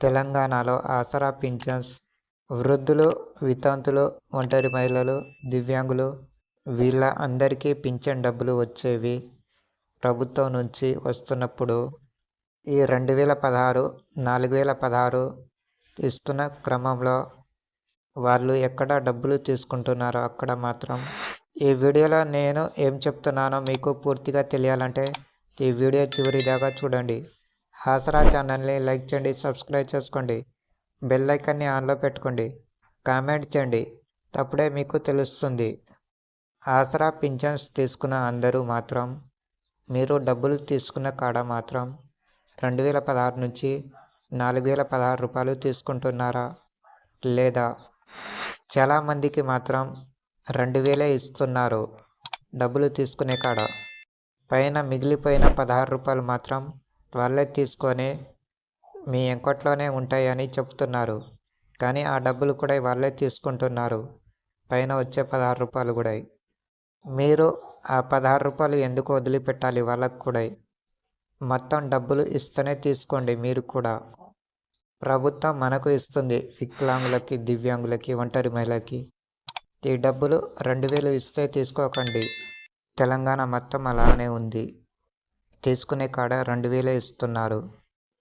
తెలంగాణలో ఆసరా పింఛన్స్ వృద్ధులు వితంతులు ఒంటరి మహిళలు దివ్యాంగులు వీళ్ళ అందరికీ పింఛన్ డబ్బులు వచ్చేవి ప్రభుత్వం నుంచి వస్తున్నప్పుడు ఈ రెండు వేల పదహారు నాలుగు వేల పదహారు ఇస్తున్న క్రమంలో వాళ్ళు ఎక్కడ డబ్బులు తీసుకుంటున్నారో అక్కడ మాత్రం. ఈ వీడియోలో నేను ఏం చెప్తున్నానో మీకు పూర్తిగా తెలియాలంటే ఈ వీడియో చివరి దాకా చూడండి. ఆసరా ఛానల్ని లైక్ చేయండి సబ్స్క్రైబ్ చేసుకోండి బెల్ ఐకాన్ని ఆన్లో పెట్టుకోండి కామెంట్ చేయండి. అప్పుడే మీకు తెలుస్తుంది. ఆసరా పింఛన్స్ తీసుకున్న అందరూ మాత్రం మీరు డబ్బులు తీసుకున్న కాడ మాత్రం రెండు వేల పదహారు నుంచి నాలుగు వేల పదహారు రూపాయలు తీసుకుంటున్నారా లేదా? చాలామందికి మాత్రం రెండు వేలే ఇస్తున్నారు డబ్బులు తీసుకునే కాడ. పైన మిగిలిపోయిన పదహారు రూపాయలు మాత్రం వాళ్ళే తీసుకొని మీ ఎంకొట్లోనే ఉంటాయని చెప్తున్నారు. కానీ ఆ డబ్బులు కూడా వాళ్ళే తీసుకుంటున్నారు. పైన వచ్చే పదహారు రూపాయలు కూడా. మీరు ఆ పదహారు రూపాయలు ఎందుకు వదిలిపెట్టాలి వాళ్ళకు కూడా? మొత్తం డబ్బులు ఇస్తేనే తీసుకోండి మీరు కూడా. ప్రభుత్వం మనకు ఇస్తుంది వికలాంగులకి దివ్యాంగులకి ఒంటరి మహిళకి ఈ డబ్బులు రెండు వేలు ఇస్తే తీసుకోకండి. తెలంగాణ మొత్తం అలానే ఉంది. తీసుకునే కాడ రెండు వేలే ఇస్తున్నారు.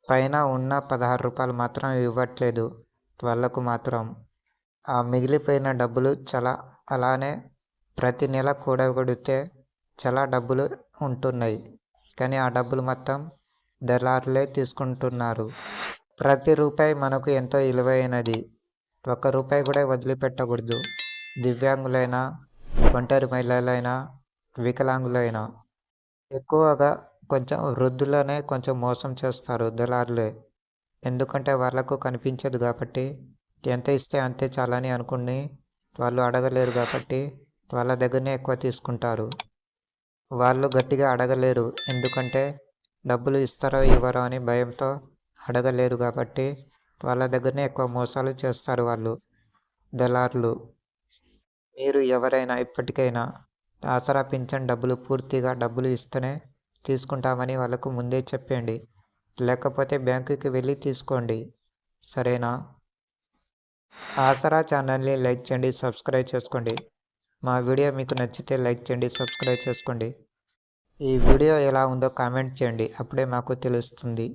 పైన ఉన్న పదహారు రూపాయలు మాత్రం ఇవ్వట్లేదు. వాళ్ళకు మాత్రం. ఆ మిగిలిపోయిన డబ్బులు చాలా అలానే ప్రతి నెల కూడగొడితే చాలా డబ్బులు ఉంటున్నాయి. కానీ ఆ డబ్బులు మొత్తం దళారులే తీసుకుంటున్నారు. ప్రతి రూపాయి మనకు ఎంతో విలువైనది ఒక్క రూపాయి కూడా వదిలిపెట్టకూడదు. దివ్యాంగులైనా ఒంటరి మహిళలైనా వికలాంగులైనా. ఎక్కువగా కొంచెం వృద్ధులనే కొంచెం మోసం చేస్తారు దళారులే. ఎందుకంటే వాళ్ళకు కనిపించదు కాబట్టి ఎంత ఇస్తే అంతే చాలని అనుకుని వాళ్ళు అడగలేరు కాబట్టి వాళ్ళ దగ్గరనే ఎక్కువ తీసుకుంటారు. వాళ్ళు గట్టిగా అడగలేరు ఎందుకంటే డబ్బులు ఇస్తారో ఇవ్వరో అని భయంతో అడగలేరు కాబట్టి వాళ్ళ దగ్గరనే ఎక్కువ మోసాలు చేస్తారు వాళ్ళు దళారులు. మీరు ఎవరైనా ఇప్పటికైనా ఆసరా పింఛన్ డబ్బులు పూర్తిగా డబ్బులు ఇస్తేనే తీసుకుంటామని వాళ్ళకు ముందే చెప్పండి లేకపోతే బ్యాంకుకి వెళ్ళి తీసుకోండి. సరేనా? ఆసరా ఛానల్ని లైక్ చేయండి సబ్స్క్రైబ్ చేసుకోండి. మా వీడియో మీకు నచ్చితే లైక్ చేయండి సబ్స్క్రైబ్ చేసుకోండి. ఈ వీడియో ఎలా ఉందో కామెంట్ చేయండి. అప్పుడే మాకు తెలుస్తుంది.